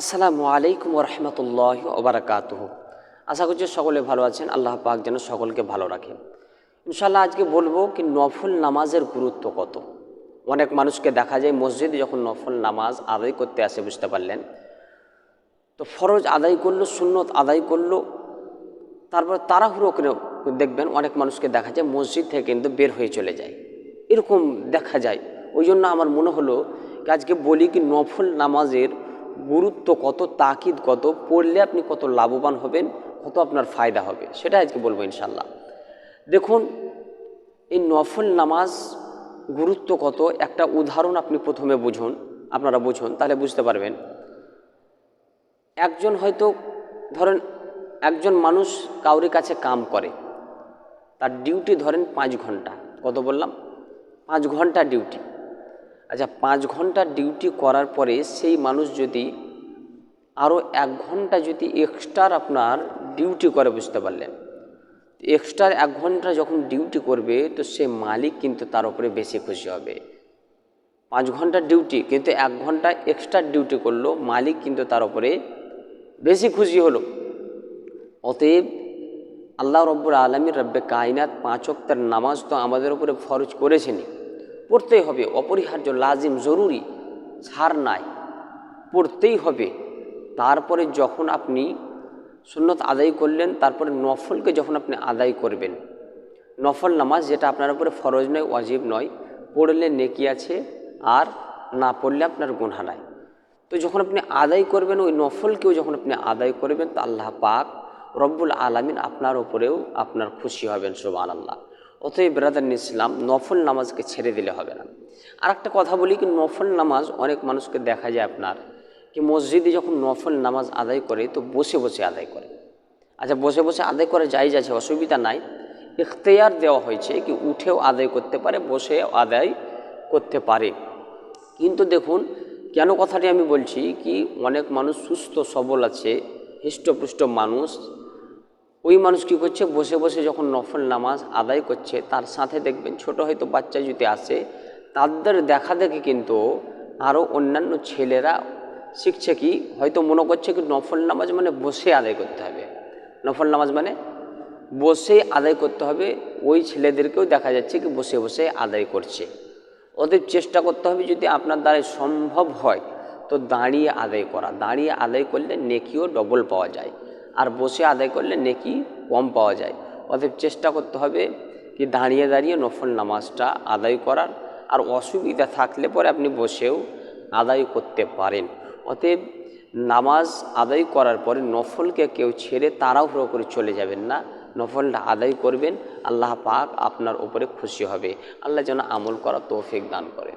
আসসালামু আলাইকুম রহমতুল্লাহ ওবরাকাতুহ। আশা করছি সকলে ভালো আছেন, আল্লাহ পাক যেন সকলকে ভালো রাখেন ইনশাল্লাহ আজকে বলব কি নফল নামাজের গুরুত্ব কত? অনেক মানুষকে দেখা যায় মসজিদে যখন নফল নামাজ আদায় করতে আসে, বুঝতে পারলেন? তো ফরজ আদায় করল, সুন্নত আদায় করল, তারপর তাড়াহুড়ো করে দেখবেন অনেক মানুষকে দেখা যায় মসজিদ থেকে কিন্তু বের হয়ে চলে যায়। এরকম দেখা যায়। ওই জন্য আমার মনে হলো আজকে বলি কি নফল নামাজের গুরুত্ব কত, তাকিদ কত, পড়লে আপনি কত লাভবান হবেন, কত আপনার ফায়দা হবে, সেটা আজকে বলব ইনশাল্লাহ দেখুন, এই নফল নামাজ গুরুত্ব কত, একটা উদাহরণ আপনি প্রথমে বুঝুন, আপনারা বুঝুন, তাহলে বুঝতে পারবেন। একজন হয়তো, ধরেন একজন মানুষ কাউরি কাছে কাম করে, তার ডিউটি ধরেন পাঁচ ঘণ্টা, কত বললাম? পাঁচ ঘণ্টা ডিউটি আচ্ছা পাঁচ ঘণ্টা ডিউটি করার পরে সেই মানুষ যদি আরও এক ঘণ্টা যদি এক্সট্রার আপনার ডিউটি করে বুঝতে পারলেন। এক্সট্রা এক ঘণ্টা যখন ডিউটি করবে, তো সে মালিক কিন্তু তার উপরে বেশি খুশি হবে। পাঁচ ঘণ্টা ডিউটি কিন্তু এক ঘণ্টা এক্সট্রা ডিউটি করল, মালিক কিন্তু তার উপরে বেশি খুশি হলো। অতএব আল্লাহ রব্বুর আলমীর রব্বে কায়নাত পাঁচ অক্তার নামাজ তো আমাদের উপরে ফরজ করেছেনই। পড়তেই হবে, অপরিহার্য, লাজিম, জরুরি, ছাড় নাই। পড়তেই হবে। তারপরে যখন আপনি সুন্নত আদায় করলেন, তারপরে নফলকে যখন আপনি আদায় করবেন, নফল নামাজ যেটা আপনার উপরে ফরজ নয়, ওয়াজিব নয়, পড়লে নেকি আছে আর না পড়লে আপনার গুনহা নাই। তো যখন আপনি আদায় করবেন, ওই নফলকেও যখন আপনি আদায় করবেন, তো আল্লাহ পাক রব্বুল আলমিন আপনার উপরেও আপনার খুশি হবেন সোবান আল্লাহ অতএব ব্রাদার ইসলাম নফল নামাজকে ছেড়ে দিলে হবে না। আর একটা কথা বলি কি, নফল নামাজ অনেক মানুষকে দেখা যায় আপনার কি মসজিদে যখন নফল নামাজ আদায় করে তো বসে বসে আদায় করে। আচ্ছা বসে বসে আদায় করা যায় যাচ্ছে অসুবিধা নাই। ইখতিয়ার দেওয়া হয়েছে কি উঠেও আদায় করতে পারে বসে আদায় করতে পারে। কিন্তু দেখুন, কেন কথাটি আমি বলছি কি, অনেক মানুষ সুস্থ, সবল আছে, হৃষ্টপুষ্ট মানুষ ওই মানুষ কী করছে? বসে বসে যখন নফল নামাজ আদায় করছে, তার সাথে দেখবেন ছোট হয়তো বাচ্চা যদি আসে, তাদের দেখা দেখে কিন্তু আরও অন্যান্য ছেলেরা শিখছে কি? হয়তো মনে করছে কি নফল নামাজ মানে বসে আদায় করতে হবে। নফল নামাজ মানে বসে আদায় করতে হবে, ওই ছেলেদেরকেও দেখা যাচ্ছে কি বসে বসে আদায় করছে। ওদের চেষ্টা করতে হবে যদি আপনার দ্বারাই সম্ভব হয়, তো দাঁড়িয়ে আদায় করা। দাঁড়িয়ে আদায় করলে নেকিও ডবল পাওয়া যায়। আর বসে আদায় করলে নেকি কম পাওয়া যায়। অতএব চেষ্টা করতে হবে কি দাঁড়িয়ে দাঁড়িয়ে নফল নামাজটা আদায় করার। আর অসুবিধা থাকলে পরে আপনি বসেও আদায় করতে পারেন। অতএব নামাজ আদায় করার পরে নফলকে কেউ ছেড়ে তাড়াহুড়ো করে চলে যাবেন না। নফলটা আদায় করবেন, আল্লাহ পাক আপনার উপরে খুশি হবে। আল্লাহ যেন আমল করা তৌফিক দান করে